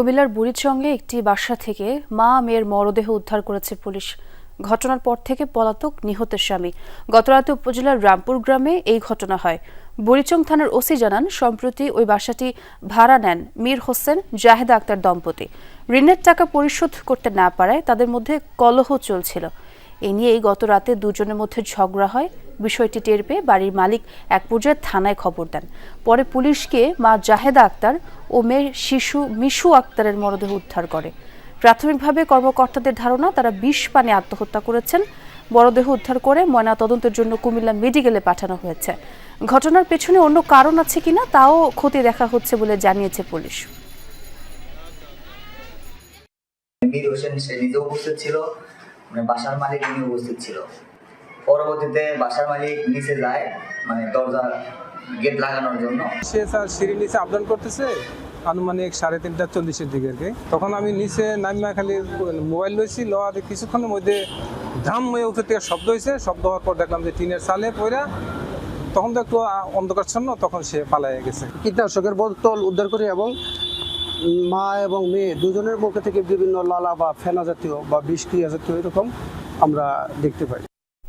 কুমিল্লার বুড়িচঙ্গে একটি বাসা থেকে মা মেয়ের মরদেহ উদ্ধার করেছে পুলিশ। ঘটনার পর থেকে পলাতক নিহতের স্বামী। গতরাতে উপজেলার রামপুর গ্রামে এই ঘটনা হয়। বুড়িচং থানার ওসি জানান, সম্প্রতি ওই বাসাটি ভাড়া নেন মীর হোসেন জাহেদা আক্তার দম্পতি। ঋণের টাকা পরিশোধ করতে না পারায় তাদের মধ্যে কলহ চলছিল। এ নিয়েই গত রাতে দুজনের মধ্যে ঝগড়া হয়। বিষয়টি টের পেয়ে বাড়ির মালিক এক পর্যায়ে থানায় খবর দেন। পরে পুলিশকে মা জাহেদা আক্তার ও মেয়ের শিশু মিশু আক্তারের মরদেহ উদ্ধার করে। প্রাথমিকভাবে কর্মকর্তাদের ধারণা, তারা বিষ পানে আত্মহত্যা করেছেন। মরদেহ উদ্ধার করে ময়না তদন্তের জন্য কুমিল্লা মেডিকেলে পাঠানো হয়েছে। ঘটনার পেছনে অন্য কারণ আছে কিনা, তাও ক্ষতি দেখা হচ্ছে বলে জানিয়েছে পুলিশ। মীর হোসেন সে নিজে উপস্থিত ছিল মানে বাসার মালিক উনি উপস্থিত ছিল। পরবর্তীতে বাসার মালিক নিচে যায় মানে দরজা গেট লাগানোর জন্য। সে স্যার সিঁড়ি নিচে আপডাউন করতেছে আনুমানিক সাড়ে তিনটা চল্লিশের দিকে আর কি। তখন আমি নিচে নামিয়া খালি মোবাইল লইছি লওয়ার কিছুক্ষণের মধ্যে ধাম হয়ে উপর থেকে শব্দ হয়েছে শব্দ হওয়ার পর দেখলাম যে টিনের চালে পইরা তখন তো একটু অন্ধকারচ্ছন্ন তখন সে পালাই গেছে। কীটনাশকের বোতল উদ্ধার করি এবং মা এবং মেয়ে দুজনের মুখে থেকে বিভিন্ন লালা বা ফেনা জাতীয় বা বিষক্রিয়া জাতীয় এরকম আমরা দেখতে পাই।